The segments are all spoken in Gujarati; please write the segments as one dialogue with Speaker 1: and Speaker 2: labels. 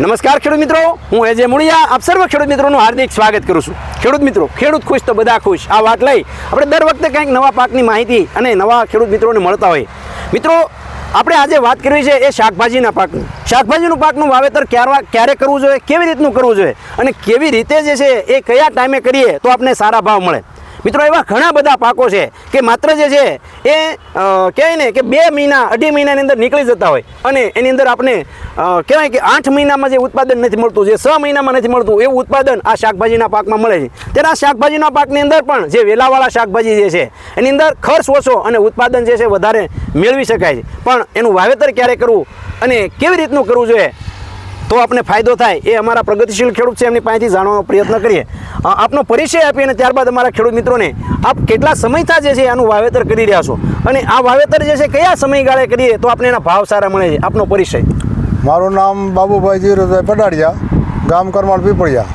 Speaker 1: નમસ્કાર ખેડૂત મિત્રો, હું એજે મુળિયા આપ સર્વ ખેડૂત મિત્રોનું હાર્દિક સ્વાગત કરું છું. ખેડૂત મિત્રો, ખેડૂત ખુશ તો બધા ખુશ. આ વાત લઈ આપણે દર વખતે કંઈક નવા પાકની માહિતી અને નવા ખેડૂત મિત્રોને મળતા હોય મિત્રો, આપણે આજે વાત કરવી છે એ શાકભાજીના પાકની. શાકભાજીનું પાકનું વાવેતર ક્યારે ક્યારે કરવું જોઈએ, કેવી રીતનું કરવું જોઈએ અને કેવી રીતે જે છે એ કયા ટાઈમે કરીએ તો આપણે સારા ભાવ મળે. મિત્રો, એવા ઘણા બધા પાકો છે કે માત્ર જે છે એ કહેવાય ને કે બે મહિના, અઢી મહિનાની અંદર નીકળી જતા હોય. અને એની અંદર આપણે કહેવાય કે આઠ મહિનામાં જે ઉત્પાદન નથી મળતું, જે છ મહિનામાં નથી મળતું, એવું ઉત્પાદન આ શાકભાજીના પાકમાં મળે છે. ત્યારે આ શાકભાજીના પાકની અંદર પણ જે વેલાવાળા શાકભાજી જે છે, એની અંદર ખર્ચ ઓછો અને ઉત્પાદન જે છે વધારે મેળવી શકાય છે. પણ એનું વાવેતર ક્યારે કરવું અને કેવી રીતનું કરવું જોઈએ, તો આપણે ફાયદો થાય એ અમારા પ્રગતિશીલ ખેડૂત છે, એમની પાસેથી જાણવાનો પ્રયત્ન કરીએ. આપનો પરિચય આપી અને ત્યારબાદ અમારા ખેડૂત મિત્રોને આપ કેટલા સમયથી જે છે આનું વાવેતર કરી રહ્યા છો? અને આ વાવેતર જે છે કયા સમયગાળે કરીએ તો આપણે એના ભાવ સારા મળે છે? આપનો પરિચય.
Speaker 2: મારું નામ બાબુભાઈ જીરુભાઈ પડાડિયા ગામ કરમાળ પીપળિયા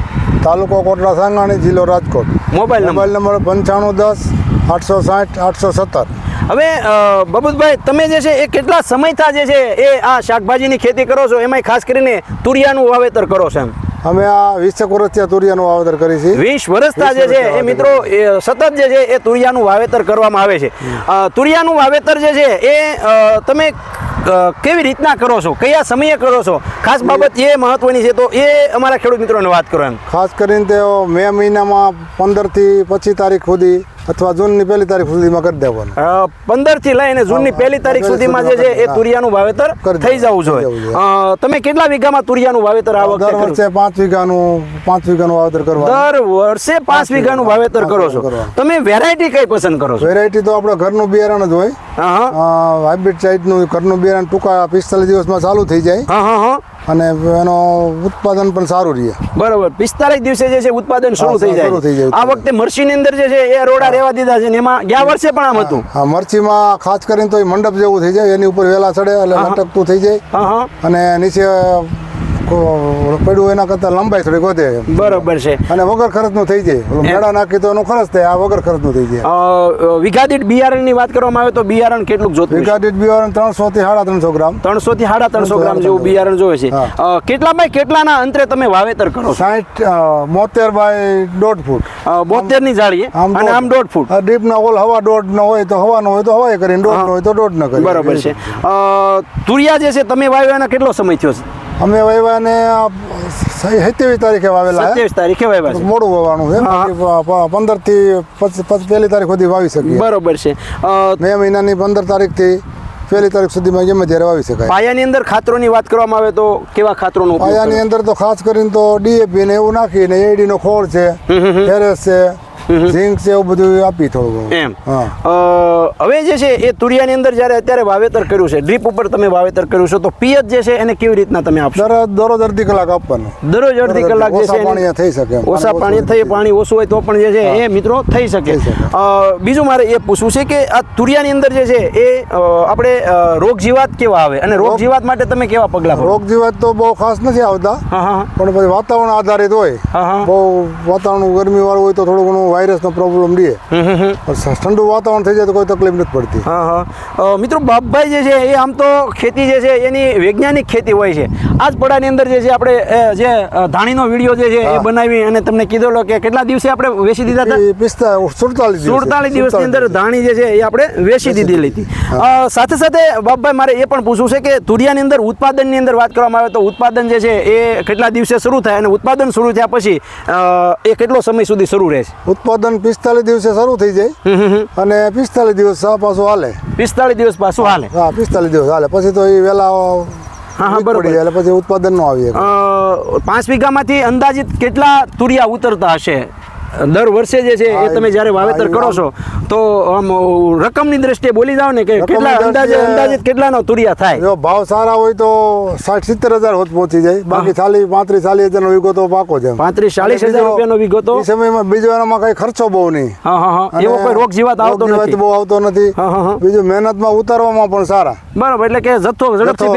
Speaker 2: તાલુકો કોટડા સાંગાણી જિલ્લો Rajkot.
Speaker 1: Mobile number.
Speaker 2: Mobile number પંચાણું દસ આઠસો સાઠ આઠસો સત્તર.
Speaker 1: હવે બબુતભાઈ તમે જે છે એ કેટલા સમયથી જે છે એ આ શાકભાજીની ખેતી કરો છો? એમાંય ખાસ કરીને તુરિયાનું વાવેતર કરો છો એમ.
Speaker 2: અમે આ વીસેક વર્ષથી આ તુરિયાનું વાવેતર કરી છે
Speaker 1: વીસ વર્ષતા જે છે એ મિત્રો સતત જે છે એ તુરિયાનું વાવેતર કરવામાં આવે છે. તુરિયાનું વાવેતર જે છે એ તમે કેવી રીતના કરો છો? કયા સમયે કરો છો? ખાસ બાબત એ મહત્વની છે તો એ અમારા ખેડૂત મિત્રોને વાત કરો એમ
Speaker 2: ખાસ કરીને તેઓ મે મહિનામાં પંદરથી પચીસ તારીખ સુધી અથવા જૂનની પહેલી તારીખ સુધીમાં કરી દેવાનું.
Speaker 1: પંદરથી લઈને જૂનની પહેલી તારીખ સુધીમાં જે છે એ તુરિયાનું વાવેતર થઈ જવું જોઈએ. તમે કેટલા વીઘામાં તુરિયાનું વાવેતર આ વખતે
Speaker 2: દર? વર્ષે પાંચ વીઘાનું પાંચ વીઘાનું વાવેતર કરવા
Speaker 1: દર વર્ષે પાંચ વીઘાનું વાવેતર કરો છો. તમે વેરાયટી કઈ પસંદ કરો છો?
Speaker 2: વેરાયટી તો આપણે ઘરનું બિયારણ જ હોય. હાઇબ્રિડ ટાઈપનું ઘરનું બિયારણ ટૂંકા પિસ્તાલીસ દિવસમાં ચાલુ થઈ જાય.
Speaker 1: હા
Speaker 2: અને એનો ઉત્પાદન પણ સારું રહે.
Speaker 1: બરોબર. પિસ્તાલીસ દિવસે જે છે ઉત્પાદન શરૂ થઈ જાય.
Speaker 2: જાય.
Speaker 1: આ વખતે મરસી ની અંદર જે છે એ રોડા રહેવા દીધા છે એમાં ગયા વર્ષે પણ આમ હતું.
Speaker 2: હા મરચીમાં ખાસ કરીને તો મંડપ જેવું થઈ જાય એની ઉપર વેલા ચડે એટલે. લટકતું થઈ જાય. અને નીચે પડ્યું એના કરતાં લંબાઈ થોડીક વધે.
Speaker 1: બરોબર છે.
Speaker 2: અને વગર ખર્ચનું થઈ જાય. મેળા નાખી તો એનું ખર્ચ થાય આ વગર ખર્ચનું થઈ જાય.
Speaker 1: વિઘા દીઠ બિયારણની વાત કરવામાં આવે તો બિયારણ કેટલું જોતું
Speaker 2: વિઘા દીઠ બિયારણ ત્રણસો થી સાડા ત્રણસો ગ્રામ.
Speaker 1: ત્રણસો થી સાડા ત્રણસો ગ્રામ જેવું બિયારણ જોવે છે. કેટલા બાય કેટલાના અંતરે તમે વાવેતર કરો
Speaker 2: સાઠ મોતેર બાય દોઢ ફૂટ.
Speaker 1: બોતેરની જાળીએ અને આમ દોઢ ફૂટ.
Speaker 2: ડીપ ના ઓલ હવા દોઢ નો હોય તો હવાનો હોય તો હવાય કરીને દોઢ નો હોય તો દોઢ ન કરી
Speaker 1: બરોબર છે. તુરિયા જે છે તમે વાવ્યો એના કેટલો સમય થયો છે?
Speaker 2: અમે વાવ્યાને સત્યાવીસ તારીખે વાવેલા
Speaker 1: સત્યાવીસ તારીખે વાવ્યા છે.
Speaker 2: મોડું વાવવાનું છે. પંદરથી પહેલી તારીખ સુધી વાવી શકીએ.
Speaker 1: બરોબર છે.
Speaker 2: મે મહિનાની પંદર તારીખથી પહેલી તારીખ સુધીમાં ગમે ત્યારે વાવી શકાય.
Speaker 1: પાયાની અંદર ખાતરોની વાત કરવામાં આવે તો કેવા ખાતરોનો
Speaker 2: પાયાની અંદર તો ખાસ કરીને તો ડીએપી ને એવું નાખીને એડી નો ખોળ છે ફેરેસ છે. ઝીંક છે એવું બધું આપી થોડું
Speaker 1: એમ. અ, હવે જે છે એ તુરિયાની અંદર જ્યારે અત્યારે વાવેતર કર્યું છે ડ્રીપ ઉપર તમે વાવેતર કર્યું છે તો પિયત જે છે એને કેવી રીતના તમે આપશો?
Speaker 2: દરરોજ અડધી કલાક આપવાનું.
Speaker 1: દરરોજ અડધી કલાક જે છે
Speaker 2: પાણી થઈ શકે
Speaker 1: ઓછા પાણી થઈ પાણી ઓછું હોય તો પણ જે છે એ મિત્રો થઈ શકે. બીજું મારે એ પૂછવું છે કે આ તુરિયાની અંદર જે છે એ આપણે રોગ જીવાત કેવા આવે? અને રોગ જીવાત માટે તમે કેવા પગલાં
Speaker 2: રોગ જીવાત તો બહુ ખાસ નથી આવતા. પણ પછી વાતાવરણ આધારિત હોય. બહુ વાતાવરણ ગરમી વાળું હોય તો થોડું ઘણું વાયરસનો પ્રોબ્લેમ રહે. પણ ઠંડુ વાતાવરણ થઈ જાય તો કોઈ તકલીફ નથી પડતી.
Speaker 1: હા હા. મિત્રો બાપભાઈ જે છે એ આમ તો ખેતી જે છે એની વૈજ્ઞાનિક ખેતી હોય છે. આ જ પડાની અંદર જે છે આપણે જે ધાણીનો વીડિયો જે છે એ બનાવી અને તમને કીધેલો કે કેટલા દિવસે આપણે વેચી દીધા હતા?
Speaker 2: એ પિસ્તા સુડતાલીસ
Speaker 1: સુડતાલીસ દિવસની અંદર ધાણી જે છે એ આપણે વેચી દીધી લીધી. સાથે સાથે બાપભાઈ મારે એ પણ પૂછવું છે કે તુરિયાની અંદર ઉત્પાદનની અંદર વાત કરવામાં આવે તો ઉત્પાદન જે છે એ કેટલા દિવસે શરૂ થાય અને ઉત્પાદન શરૂ થયા પછી એ કેટલો સમય સુધી શરૂ રહે છે
Speaker 2: ઉત્પાદન પિસ્તાલીસ દિવસે શરૂ થઈ જાય. અને પિસ્તાલીસ દિવસ પાછું હાલે.
Speaker 1: પિસ્તાલીસ દિવસ પાછું હાલે.
Speaker 2: હા પિસ્તાલીસ દિવસ હાલે. પછી તો એ વેલા
Speaker 1: હા,
Speaker 2: હા
Speaker 1: બરોબર.
Speaker 2: એટલે પછી ઉત્પાદન નો આવી
Speaker 1: પાંચ વીઘામાંથી અંદાજિત કેટલા તુરિયા ઉતરતા હશે? દર વર્ષે જે છે એ તમે જ્યારે વાવેતર કરો છો તો આમ રકમની દ્રષ્ટિએ બોલી જાઓ ને કે કેટલા અંદાજે અંદાજિત કેટલાનો તુરિયા થાય?
Speaker 2: જો ભાવ સારા હોય તો સાઠ સિત્તેર હજાર હોત પહોંચી જાય. બાકી ચાલીસ પાંત્રીસ ચાલીસ હજાર નો વીઘો તો પાકો છે.
Speaker 1: પાંત્રીસ ચાલીસ હજાર રૂપિયાનો વીઘો તો
Speaker 2: એ સમયમાં બીજો એનામાં કઈ ખર્ચો બહુ નહીં.
Speaker 1: હા હા હા. એવો કોઈ રોગ જીવાત આવતો નથી.
Speaker 2: બહુ આવતો નથી. બીજું મહેનતમાં ઉતારવામાં પણ સારા.
Speaker 1: બરાબર એટલે કે જથ્થો ઝડપથી